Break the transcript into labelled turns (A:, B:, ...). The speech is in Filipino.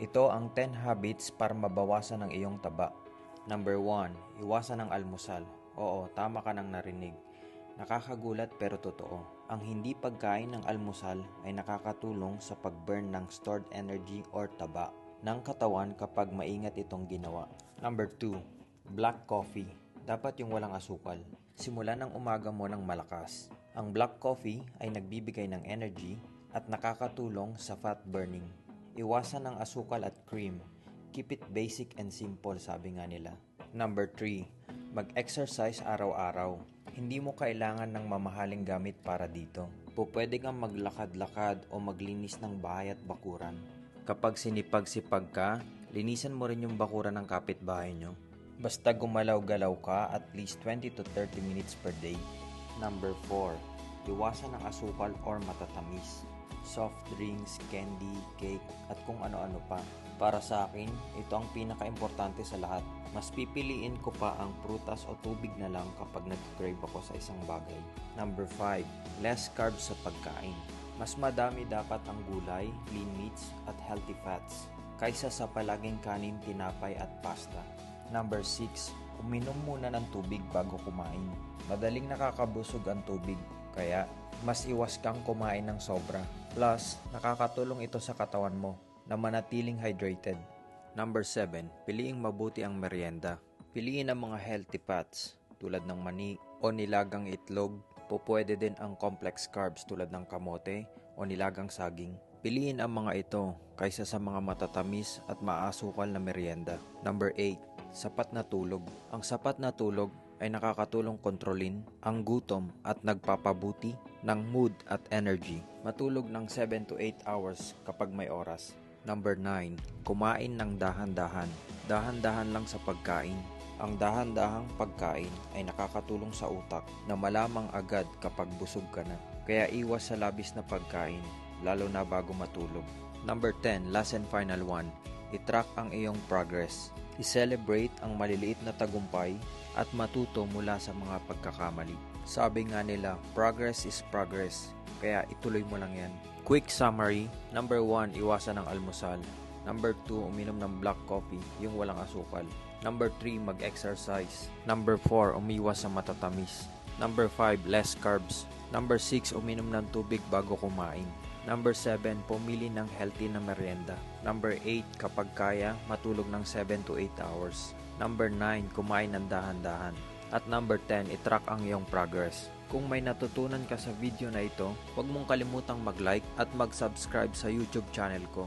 A: Ito ang 10 habits para mabawasan ang iyong taba. Number 1. Iwasan ang almusal. Oo, tama ka nang narinig. Nakakagulat pero totoo. Ang hindi pagkain ng almusal ay nakakatulong sa pag-burn ng stored energy or taba ng katawan kapag maingat itong ginawa. Number 2. Black coffee. Dapat yung walang asukal. Simulan ng umaga mo ng malakas. Ang black coffee ay nagbibigay ng energy at nakakatulong sa fat burning. Iwasan ang asukal at cream. Keep it basic and simple, sabi nga nila. Number 3. Mag-exercise araw-araw. Hindi mo kailangan ng mamahaling gamit para dito. Pupwede kang maglakad-lakad o maglinis ng bahay at bakuran. Kapag sinipag-sipag ka, linisan mo rin yung bakuran ng kapitbahay nyo. Basta gumalaw-galaw ka at least 20 to 30 minutes per day. Number 4. Iwasan ang asukal or matatamis. Soft drinks, candy, cake, at kung ano-ano pa. Para sa akin, ito ang pinaka-importante sa lahat. Mas pipiliin ko pa ang prutas o tubig na lang kapag nag-crave ako sa isang bagay. Number 5. Less carbs sa pagkain. Mas madami dapat ang gulay, lean meats, at healthy fats kaysa sa palaging kanin, tinapay at pasta. Number 6. Uminom muna ng tubig bago kumain. Madaling nakakabusog ang tubig, kaya mas iwas kang kumain ng sobra. Plus, nakakatulong ito sa katawan mo na manatiling hydrated. Number 7. Piliing mabuti ang merienda. Piliin ang mga healthy fats tulad ng mani o nilagang itlog. Pupwede din ang complex carbs tulad ng kamote o nilagang saging. Piliin ang mga ito kaysa sa mga matatamis at maasukal na merienda. Number 8. Sapat na tulog. Ang sapat na tulog ay nakakatulong kontrolin ang gutom at nagpapabuti ng mood at energy. Matulog ng 7 to 8 hours kapag may oras. Number 9. Kumain ng dahan-dahan. Dahan-dahan lang sa pagkain. Ang dahan-dahang pagkain ay nakakatulong sa utak na malamang agad kapag busog ka na. Kaya iwas sa labis na pagkain, lalo na bago matulog. Number 10. Last and final one. I-track ang iyong progress. I-celebrate ang maliliit na tagumpay at matuto mula sa mga pagkakamali. Sabi nga nila, progress is progress. Kaya ituloy mo lang yan. Quick summary. Number 1, iwasan ang almusal. Number 2, uminom ng black coffee, yung walang asukal. Number 3, mag-exercise. Number 4, umiwas sa matatamis. Number 5, less carbs. Number 6, uminom ng tubig bago kumain. Number 7, pumili ng healthy na merienda. Number 8, kapag kaya, matulog ng 7 to 8 hours. Number 9, kumain ng dahan-dahan. At number 10, itrack ang iyong progress. Kung may natutunan ka sa video na ito, huwag mong kalimutang mag-like at mag-subscribe sa YouTube channel ko.